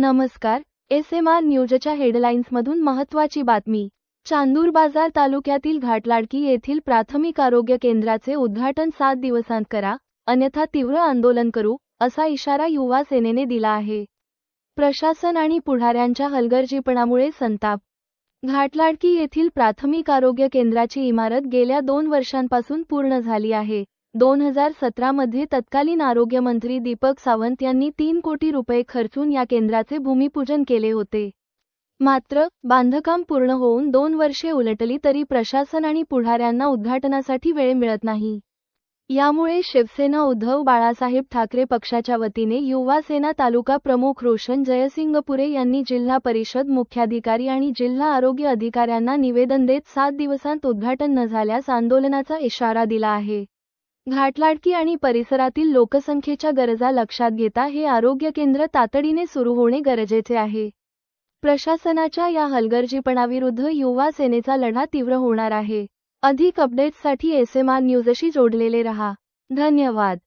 नमस्कार S M R न्यूजच्या हेडलाईन्समधून महत्त्वाची बातमी. चांदूर बाजार तालुक्यातील घाटलाडकी येथील प्राथमिक आरोग्य केंद्राचे उद्घाटन सात दिवसांत करा अन्यथा तीव्र आंदोलन करू असा इशारा युवा सेनेने दिला आहे. प्रशासन आणि पुढाऱ्यांच्या हलगर्जीपणामुळे संताप. घाटलाडकी येथील प्राथमिक आरोग्य केंद्राची इमारत गेल्या दोन वर्षांपासून पूर्ण झाली आहे. दोन हजार सतरामध्ये तत्कालीन आरोग्यमंत्री दीपक सावंत यांनी तीन कोटी रुपये खर्चून या केंद्राचे भूमिपूजन केले होते. मात्र बांधकाम पूर्ण होऊन दोन वर्षे उलटली तरी प्रशासन आणि पुढाऱ्यांना उद्घाटनासाठी वेळ मिळत नाही. यामुळे शिवसेना उद्धव बाळासाहेब ठाकरे पक्षाच्या वतीने युवा सेना तालुका प्रमुख रोशन जयसिंगपुरे यांनी जिल्हा परिषद मुख्याधिकारी आणि जिल्हा आरोग्य अधिकाऱ्यांना निवेदन देत सात दिवसांत उद्घाटन न झाल्यास आंदोलनाचा इशारा दिला आहे. घाटलाडकी आणि परिसरातील लोकसंख्येच्या गरजा लक्षात घेता हे आरोग्य केंद्र तातडीने सुरू होणे गरजेचे आहे. प्रशासनाच्या या हलगर्जीपणाविरुद्ध युवा सेनेचा लढा तीव्र होणार आहे. अधिक अपडेट्ससाठी एस एम आर न्यूजशी जोडलेले रहा. धन्यवाद.